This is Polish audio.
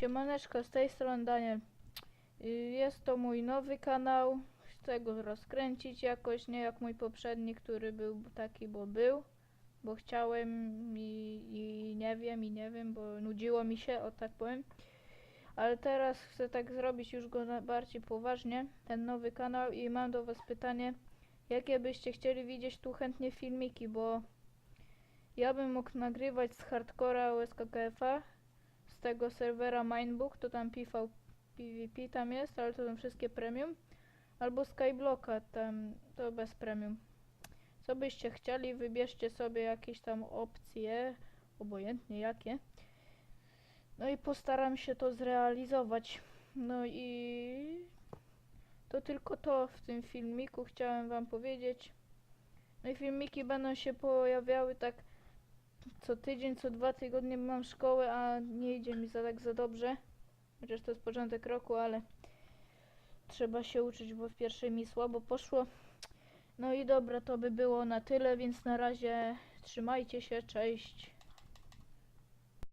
Siemaneczko, z tej strony Daniel. Y, Jest to mój nowy kanał. Chcę go rozkręcić jakoś, nie jak mój poprzedni, który był taki, bo był. Bo chciałem i, i nie wiem, i nie wiem, bo nudziło mi się, o tak powiem. Ale teraz chcę tak zrobić już go bardziej poważnie, ten nowy kanał i mam do was pytanie, jakie byście chcieli widzieć tu chętnie filmiki, bo ja bym mógł nagrywać z hardcora USKKF-a, z tego serwera Mindbook, to tam PV, PvP tam jest, ale to są wszystkie premium. Albo Skyblocka, tam to bez premium. Co byście chcieli, wybierzcie sobie jakieś tam opcje, obojętnie jakie. No i postaram się to zrealizować. No i to tylko to w tym filmiku chciałem wam powiedzieć. No i filmiki będą się pojawiały tak co tydzień, co dwa tygodnie mam szkołę, a nie idzie mi za tak za dobrze. Chociaż to jest początek roku, ale trzeba się uczyć, bo w pierwszej mi słabo poszło. No i dobra, to by było na tyle, więc na razie trzymajcie się, cześć.